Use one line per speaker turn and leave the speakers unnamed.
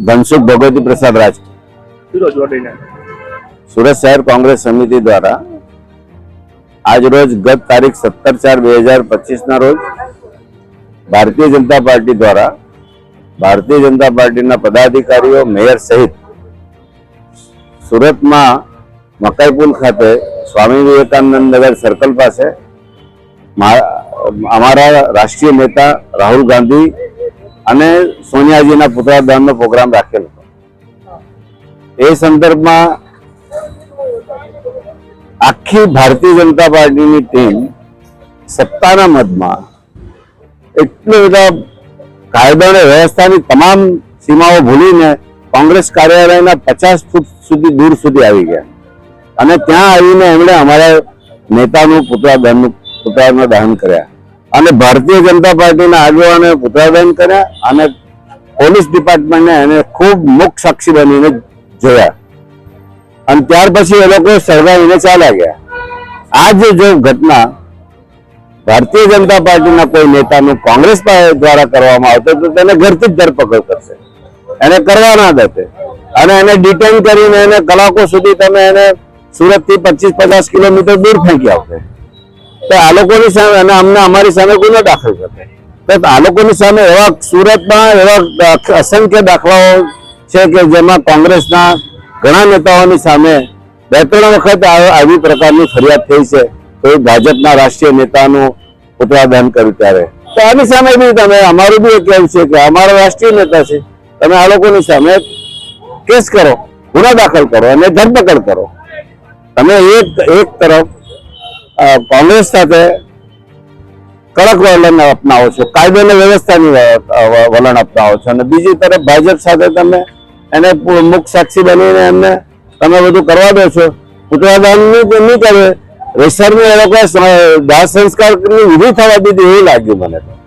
ધનસુખ ભગવતી પ્રસાદ રાજ. સુરત શહેર કોંગ્રેસ સમિતિ દ્વારા આજ રોજ ગત તારીખ સત્તર ચાર બે હજાર પચીસ ના રોજ ભારતીય જનતા પાર્ટી દ્વારા ભારતીય જનતા પાર્ટીના પદાધિકારીઓ મેયર સહિત સુરતમાં મકાઈપુલ ખાતે સ્વામી વિવેકાનંદ નગર સર્કલ પાસે અમારા રાષ્ટ્રીય નેતા રાહુલ ગાંધી અને સોનિયાજીના પુતળા દહનનો પ્રોગ્રામ રાખેલો હતો. એ સંદર્ભમાં આખી ભારતીય જનતા પાર્ટીની ટીમ સત્તાના મતમાં એટલું બધા કાયદા અને વ્યવસ્થાની તમામ સીમાઓ ભૂલીને કોંગ્રેસ કાર્યાલયના પચાસ ફૂટ સુધી દૂર સુધી આવી ગયા. અને ત્યાં આવીને એમણે અમારા નેતાનું, પુતળા દહનનું પુતળાનું દહન કર્યા. અને ભારતીય જનતા પાર્ટીના આગેવાનોએ પુતળા કર્યા અને પોલીસ ડિપાર્ટમેન્ટને એને ખૂબ મુખ સાક્ષી બનીને જોયા. અને ત્યાર પછી એ લોકો સળગાવીને ચાલ્યા ગયા. આ જે જો ઘટના ભારતીય જનતા પાર્ટીના કોઈ નેતાનું કોંગ્રેસ દ્વારા કરવામાં આવતો તો તેને ઘરથી જ ધરપકડ કરશે. એને કરવા ના દેતે અને એને ડિટેન કરીને એને કલાકો સુધી તમે એને સુરતથી પચીસ પચાસ કિલોમીટર દૂર ફેંકી આવશે તો આ લોકોની સામે અને અમને અમારી સામે ગુનો દાખલ થતો તો આ લોકોની સામે એવા સુરતમાં એવા અસંખ્ય દાખલાઓ છે કે જેમાં કોંગ્રેસના ઘણા નેતાઓની સામે બે ત્રણ વખત આવી પ્રકારની ફરિયાદ થઈ છે તો ભાજપના રાષ્ટ્રીય નેતાનું દહન કર્યું ત્યારે. તો આની સામે બી તમે, અમારું બી કહેવું છે કે અમારો રાષ્ટ્રીય નેતા છે, તમે આ લોકોની સામે કેસ કરો, ગુનો દાખલ કરો અને ધરપકડ કરો. તમે એક એક તરફ કોંગ્રેસ સાથે કડક વલણ અપનાવો છો કાયદો અને વ્યવસ્થાની વલણ અપનાવો છો અને બીજી તરફ ભાજપ સાથે તમે એને મુખ સાક્ષી બનીને એમને તમે બધું કરવા દો છો પુતળા દાન નહીં કરે રેસરની એ લોકોએ દાહ સંસ્કારની વિધિ થવા દીધી એવું લાગ્યું મને તો.